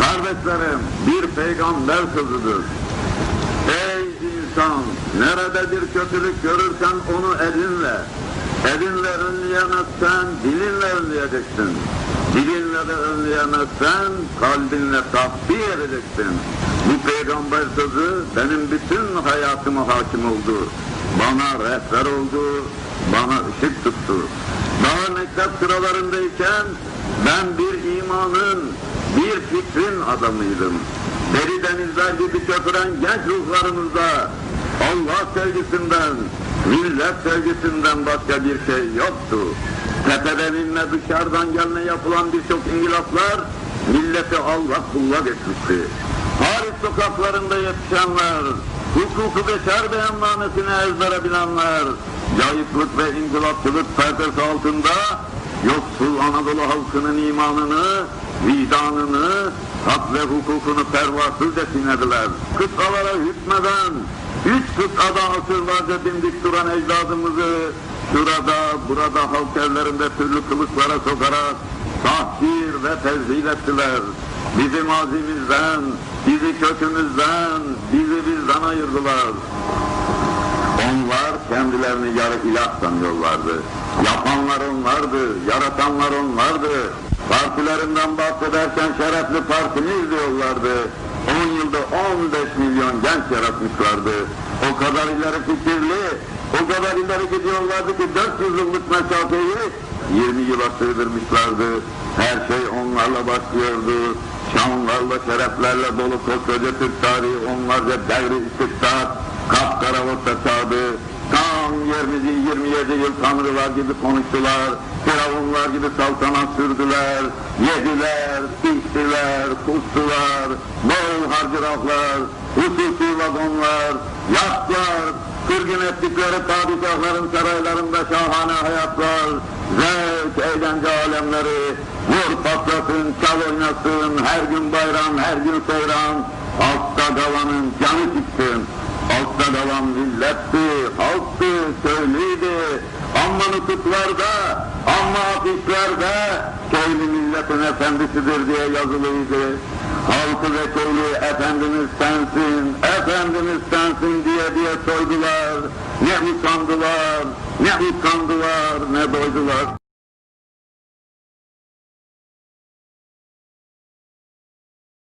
Kardeşlerim, bir peygamber sözüdür. Ey insan, nerede bir kötülük görürsen onu elinle, elinle önleyemezsen dilinle önleyeceksin. Dilinle de önleyemezsen kalbinle tasfiye edeceksin. Bu peygamber sözü benim bütün hayatıma hakim oldu. Bana rehber oldu, bana ışık tuttu. Daha mektep sıralarındayken ben bir imanın, bir fikrin adamıydım. Deri denizler gibi köpüren genç ruhlarımızda Allah sevgisinden, millet sevgisinden başka bir şey yoktu. Tepeden inme dışarıdan gelme yapılan birçok ingilaflar milleti Allah kullak etmişti. Paris sokaklarında yetişenler, hukuku beşer beyannamesini ezbere bilenler, layıklık ve inkılapçılık perdesi altında yoksul Anadolu halkının imanını, vicdanını, hak ve hukukunu pervasızca çiğnediler. Kıtalara hükmeden, üç kıtada asırlarca dimdik duran ecdadımızı şurada, burada halk evlerinde türlü kılıklara sokarak tahkir ve tezhil ettiler. Bizi mazimizden, bizi kökümüzden, bizi bizden ayırdılar. Onlar kendilerini yarı ilah sanıyorlardı. Yapanlar onlardı, yaratanlar onlardı. Partilerinden bahsederken şerefli partimiz diyorlardı. 10 yılda 15 milyon genç yaratmışlardı. O kadar ileri fikirli, o kadar ileri gidiyorlardı ki 400 yıllık mesafeyi 20 yıla sığdırmışlardı. Her şey onlarla başlıyordu. Şanlarla, şereflerle dolu koskoca Türk tarihi onlarca devri istikrar, kapkara orta çağdı. Tam 20, 27 yıl tanrılar gibi konuştular. Firavunlar gibi saltanat sürdüler. Yediler, içtiler, kustular. Bol harcıraflar, hususi vagonlar, yatlar, sürgün ettikleri padişahların saraylarında şahane hayatlar, zevk, eğlence alemleri, vur patlasın, çal oynasın, her gün bayram, her gün seyran, altta kalanın canı çıksın. Altta kalan milletti, halktı, köylüydü, amma nutuklarda, amma afişlerde köylü milletin efendisidir diye yazılıydı. Halkı ve köylü efendimiz sensin, efendimiz sensin diye diye soydular. Ne usandılar, ne usandılar, ne doydular.